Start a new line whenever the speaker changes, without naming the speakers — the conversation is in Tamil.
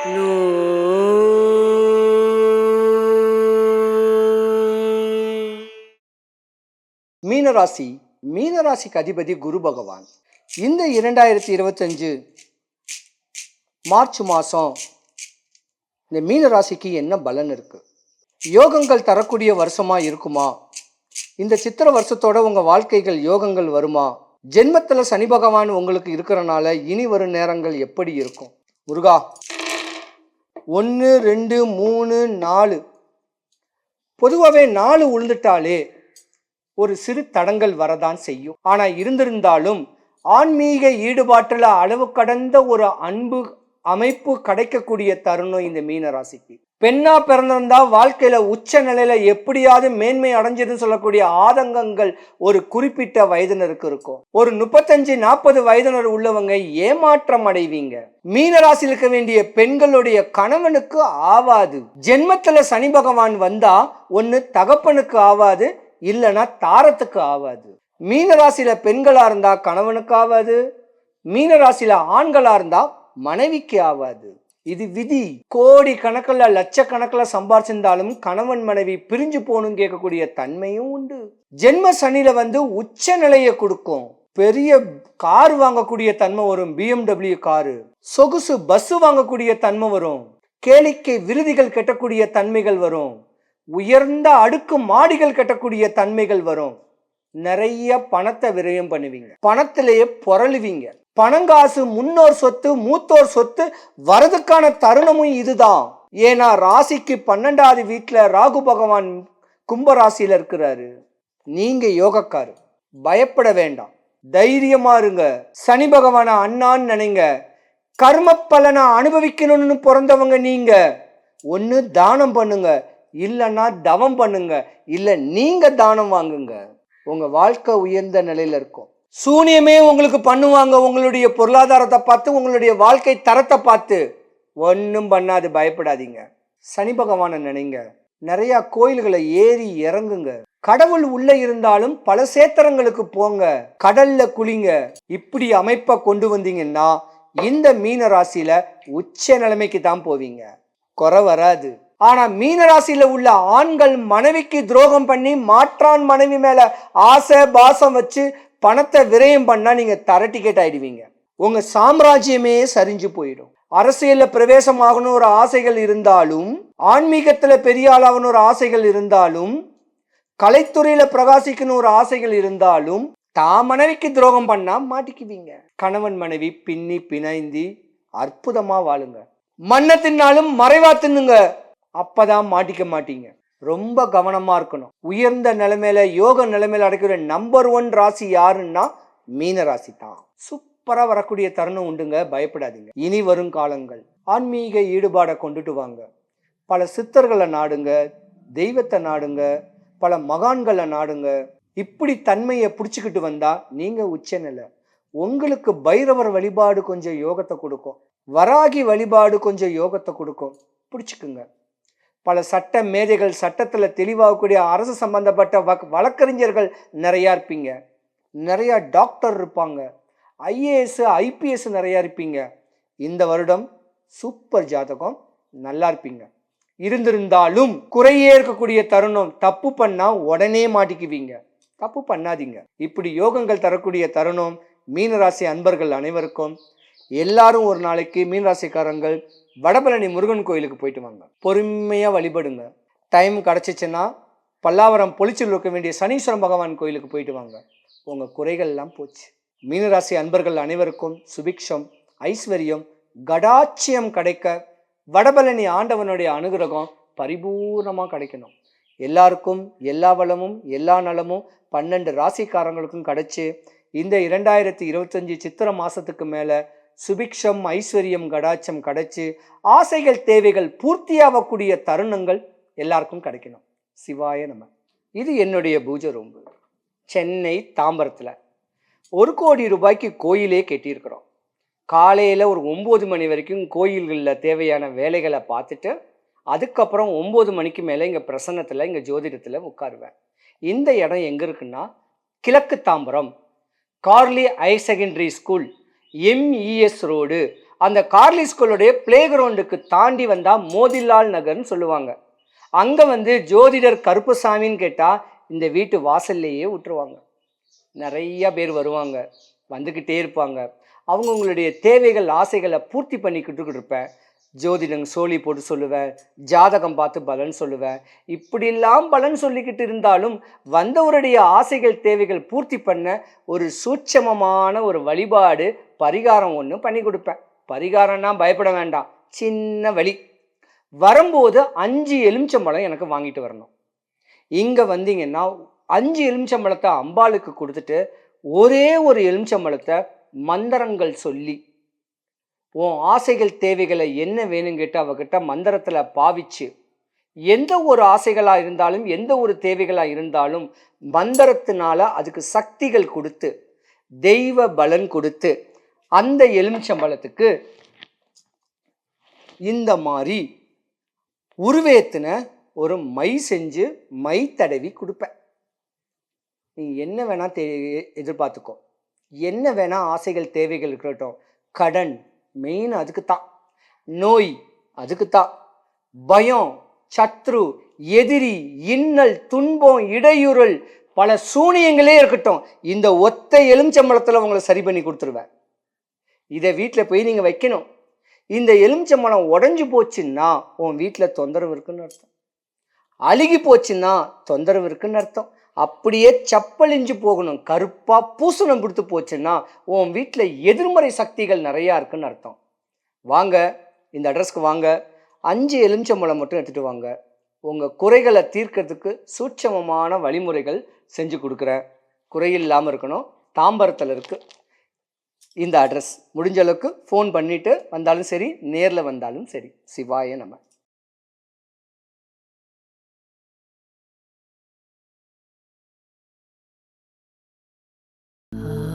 மீனராசி மீனராசிக்கு அதிபதி குரு பகவான். இந்த இரண்டாயிரத்தி இருபத்தஞ்சு மார்ச் மாதம் இந்த மீனராசிக்கு என்ன பலன் இருக்கு? யோகங்கள் தரக்கூடிய வருஷமாக இருக்குமா? இந்த சித்திர வருஷத்தோட உங்கள் வாழ்க்கைகள் யோகங்கள் வருமா? ஜென்மத்தில் சனி பகவான் உங்களுக்கு இருக்கிறனால இனி வரும் நேரங்கள் எப்படி இருக்கும்? முருகா. ஒன்று ரெண்டு மூணு நாலு. பொதுவாகவே நாலு உழுந்துட்டாலே ஒரு சிறு தடங்கள் வரதான் செய்யும். ஆனால் இருந்திருந்தாலும் ஆன்மீக ஈடுபாட்டில் அளவு கடந்த ஒரு அன்பு அமைப்பு கிடைக்கக்கூடிய தருணம் இந்த மீன ராசிக்கு பெண்ணா பிறந்திருந்தா வாழ்க்கையில உச்ச நிலையில எப்படியாவது மேன்மை அடைஞ்சதுன்னு சொல்லக்கூடிய ஆதங்கங்கள் ஒரு குறிப்பிட்ட வயதினருக்கு இருக்கும். ஒரு முப்பத்தஞ்சு நாற்பது வயதினர் உள்ளவங்க ஏமாற்றம் அடைவீங்க. மீனராசியில் இருக்க வேண்டிய பெண்களுடைய கணவனுக்கு ஆவாது. ஜென்மத்துல சனி பகவான் வந்தா ஒன்னு தகப்பனுக்கு ஆவாது இல்லைன்னா தாரத்துக்கு ஆவாது. மீனராசியில பெண்களா இருந்தா கணவனுக்கு ஆவாது. மீனராசியில ஆண்களா இருந்தா மனைவிக்கு ஆவாது. இது விதி. கோடி கணக்கில் லட்சக்கணக்கில் சம்பாரிச்சிருந்தாலும் கணவன் மனைவி பிரிஞ்சு போகணும் கேட்கக்கூடிய தன்மையும் உண்டு. ஜென்ம சனியில வந்து உச்ச நிலையை கொடுக்கும். பெரிய கார் வாங்கக்கூடிய தன்மை வரும். BMW car. சொகுசு பஸ் வாங்கக்கூடிய தன்மை வரும். கேளிக்கை விருதிகள் கட்டக்கூடிய தன்மைகள் வரும். உயர்ந்த அடுக்கு மாடிகள் கட்டக்கூடிய தன்மைகள் வரும். நிறைய பணத்தை விரயம் பண்ணுவீங்க. பணத்திலேயே புரளுவீங்க பணங்காசு முன்னோர் சொத்து மூத்தோர் சொத்து வரதுக்கான தருணமும் இதுதான். ஏன்னா ராசிக்கு பன்னெண்டாவது வீட்டில் ராகு பகவான் கும்பராசியில் இருக்கிறாரு. நீங்க யோகக்காரு பயப்பட வேண்டாம். தைரியமா இருங்க. சனி பகவானை அண்ணான்னு நினைங்க. கர்ம பலனை அனுபவிக்கணும்னு பிறந்தவங்க நீங்க. ஒன்று தானம் பண்ணுங்க. இல்லைன்னா தவம் பண்ணுங்க. இல்லை நீங்க தானம் வாங்குங்க. உங்க வாழ்க்கை உயர்ந்த நிலையில இருக்கும். சூனியமே உங்களுக்கு பண்ணுவாங்க உங்களுடைய பொருளாதாரத்தை பார்த்து உங்களுடைய வாழ்க்கை தரத்தை பார்த்து. ஒன்றும் பண்ணாது பயப்படாதீங்க. சனி பகவானை நினைங்க. நிறைய கோயில்களை ஏறி இறங்குங்க. கடவுள் உள்ள இருந்தாலும் பல சேத்திரங்களுக்கு போங்க. கடல்ல குளிங்க. இப்படி அமைப்பை கொண்டு வந்தீங்கன்னா இந்த மீன ராசியில உச்ச நிலைமைக்கு தான் போவீங்க. குறை வராது. ஆனா மீன ராசியில உள்ள ஆண்கள் மனைவிக்கு துரோகம் பண்ணி மாற்றான் மனைவி மேல ஆசை பாசம் வச்சு பணத்தை விரயம் பண்ணால் நீங்கள் தர டிக்கெட் ஆயிடுவீங்க. உங்கள் சாம்ராஜ்யமே சரிஞ்சு போயிடும். அரசியலில் பிரவேசமாகணும் ஒரு ஆசைகள் இருந்தாலும் ஆன்மீகத்தில் பெரிய ஆளாகணும் ஒரு ஆசைகள் இருந்தாலும் கலைத்துறையில் பிரகாசிக்கணும் ஒரு ஆசைகள் இருந்தாலும் தா மனைவிக்கு துரோகம் பண்ணால் மாட்டிக்குவீங்க. கணவன் மனைவி பின்னி பிணைந்தி அற்புதமாக வாழுங்க. மண்ணை தின்னாலும் மறைவா தின்னுங்க. அப்பதான் மாட்டிக்க மாட்டீங்க. ரொம்ப கவனமாக இருக்கணும். உயர்ந்த நிலைமையில யோக நிலைமையில அடைக்கிற நம்பர் ஒன் ராசி யாருன்னா மீன ராசி தான். சூப்பராக வரக்கூடிய தருணம் உண்டுங்க. பயப்படாதீங்க. இனி வரும் காலங்கள். ஆன்மீக ஈடுபாடை கொண்டுட்டு வாங்க. பல சித்தர்களை நாடுங்க. தெய்வத்தை நாடுங்க. பல மகான்களை நாடுங்க. இப்படி தன்மையை பிடிச்சிக்கிட்டு வந்தா நீங்க உச்சநிலை உங்களுக்கு பைரவர் வழிபாடு கொஞ்சம் யோகத்தை கொடுக்கும். வராகி வழிபாடு கொஞ்சம் யோகத்தை கொடுக்கும். பிடிச்சிக்குங்க. பல சட்ட மேதைகள் சட்டத்தில் தெளிவாகக்கூடிய அரசு சம்பந்தப்பட்ட வக் வழக்கறிஞர்கள் நிறையா இருப்பீங்க. நிறையா டாக்டர் இருப்பாங்க. ஐஏஎஸ் ஐபிஎஸ் நிறையா இருப்பீங்க. இந்த வருடம் சூப்பர் ஜாதகம் நல்லா இருப்பீங்க. இருந்திருந்தாலும் குறையே இருக்கக்கூடிய தருணம் தப்பு பண்ணால் உடனே மாட்டிக்குவீங்க. தப்பு பண்ணாதீங்க. இப்படி யோகங்கள் தரக்கூடிய தருணம் மீனராசி அன்பர்கள் அனைவருக்கும். எல்லாரும் ஒரு நாளைக்கு மீனராசிக்காரங்கள் வடபழனி முருகன் கோயிலுக்கு போயிட்டு வாங்க. பொறுமையாக வழிபடுங்க. டைம் கிடச்சிச்சின்னா பல்லாவரம் பொலிச்சில் இருக்க வேண்டிய சனீஸ்வரன் பகவான் கோயிலுக்கு போயிட்டு வாங்க. உங்கள் குறைகள்லாம் போச்சு. மீனராசி அன்பர்கள் அனைவருக்கும் சுபிக்ஷம் ஐஸ்வர்யம் கடாட்சியம் கிடைக்க வடபழனி ஆண்டவனுடைய அனுகிரகம் பரிபூர்ணமாக கிடைக்கணும். எல்லாருக்கும் எல்லா வளமும் எல்லா நலமும் பன்னெண்டு ராசிக்காரங்களுக்கும் கிடச்சி இந்த இரண்டாயிரத்தி இருபத்தஞ்சி சித்திர மாதத்துக்கு மேலே சுபிக்ஷம் ஐஸ்வர்யம் கடாட்சம் கிடைச்சு ஆசைகள் தேவைகள் பூர்த்தியாகக்கூடிய தருணங்கள் எல்லாருக்கும் கிடைக்கணும். சிவாய நம்ம இது என்னுடைய பூஜை ரூம்பு சென்னை தாம்பரத்தில். ஒரு கோடி ரூபாய்க்கு கோயிலே கெட்டியிருக்கிறோம். காலையில் ஒரு ஒம்பது மணி வரைக்கும் கோயில்களில் தேவையான வேலைகளை பார்த்துட்டு அதுக்கப்புறம் ஒம்பது மணிக்கு மேலே இங்கே பிரசன்னத்தில் இங்கே ஜோதிடத்தில் உட்காருவேன். இந்த இடம் எங்கே இருக்குன்னா கிழக்கு Tambaram. Karli higher secondary school. MES road. அந்த கார்லி ஸ்கூலுடைய பிளே கிரவுண்டுக்கு தாண்டி வந்தால் மோதிலால் நகர்னு சொல்லுவாங்க. அங்கே வந்து ஜோதிடர் கருப்புசாமின்னு கேட்டால் இந்த வீட்டு வாசல்லையே விட்டுருவாங்க. நிறைய பேர் வருவாங்க. வந்துக்கிட்டே இருப்பாங்க. அவங்கவுங்களுடைய தேவைகள் ஆசைகளை பூர்த்தி பண்ணிக்கிட்டு இருப்பேன். ஜோதிடம் சோழி போட்டு சொல்லுவேன் ஜாதகம் பார்த்து பலன் சொல்லுவேன். இப்படியெல்லாம் பலன் சொல்லிக்கிட்டு இருந்தாலும் வந்தவருடைய ஆசைகள் தேவைகள் பூர்த்தி பண்ண ஒரு சூட்சமமான ஒரு வழிபாடு பரிகாரம் ஒன்று பண்ணி கொடுப்பேன். பரிகாரம்னா பயப்பட வேண்டாம். சின்ன வழி வரும்போது அஞ்சு எலுமிச்சம்பழம் எனக்கு வாங்கிட்டு வரணும். இங்கே வந்தீங்கன்னா அஞ்சு எலுமிச்சம்பழத்தை அம்பாளுக்கு கொடுத்துட்டு ஒரே ஒரு எலுமிச்சம்பழத்தை மந்திரங்கள் சொல்லி உன் ஆசைகள் தேவைகளை என்ன வேணுங்கிட்டு அவகிட்ட மந்திரத்தில் பாவிச்சு எந்த ஒரு ஆசைகளாக இருந்தாலும் எந்த ஒரு தேவைகளாக இருந்தாலும் மந்திரத்தினால அதுக்கு சக்திகள் கொடுத்து தெய்வ பலன் கொடுத்து அந்த எலுமிச்சம்பழத்துக்கு இந்த மாதிரி உருவேத்தின ஒரு மை செஞ்சு மை தடவி கொடுப்பேன். நீ என்ன வேணால் தே எதிர்பார்த்துக்கோ என்ன வேணால் ஆசைகள் தேவைகள் இருக்கட்டும் கடன் மெயின் அதுக்கு தான் நோய் அதுக்கு தான் பயம் சத்ரு எதிரி இன்னல் துன்பம் இடையூறல் பல சூனியங்களே இருக்கட்டும். இந்த ஒத்த எலுமிச்சம்பழத்தில் உங்களை சரி பண்ணி கொடுத்துருவேன். இதை வீட்டில் போய் நீங்கள் வைக்கணும். இந்த எலுமிச்சம்பழம் உடஞ்சி போச்சுன்னா உன் வீட்டில் தொந்தரவு இருக்குன்னு அர்த்தம். அழுகி போச்சுன்னா தொந்தரவு இருக்குன்னு அர்த்தம். அப்படியே செப்பலிஞ்சு போகணும். கருப்பாக பூசணம் கொடுத்து போச்சுன்னா உன் வீட்டில் எதிர்மறை சக்திகள் நிறையா இருக்குன்னு அர்த்தம். வாங்க இந்த அட்ரஸ்க்கு வாங்க. அஞ்சு எலுமிச்சம்பழம் மட்டும் எடுத்துகிட்டு வாங்க. உங்கள் குறைகளை தீர்க்கறதுக்கு சூட்சமமான வழிமுறைகள் செஞ்சு கொடுக்குறேன். குறையில்லாமல் இருக்கணும். தாம்பரத்தில் இருக்குது இந்த அட்ரஸ் முடிஞ்ச அளவுக்கு ஃபோன் பண்ணிவிட்டு வந்தாலும் சரி நேரில் வந்தாலும் சரி. சிவாய நம்ம Uh...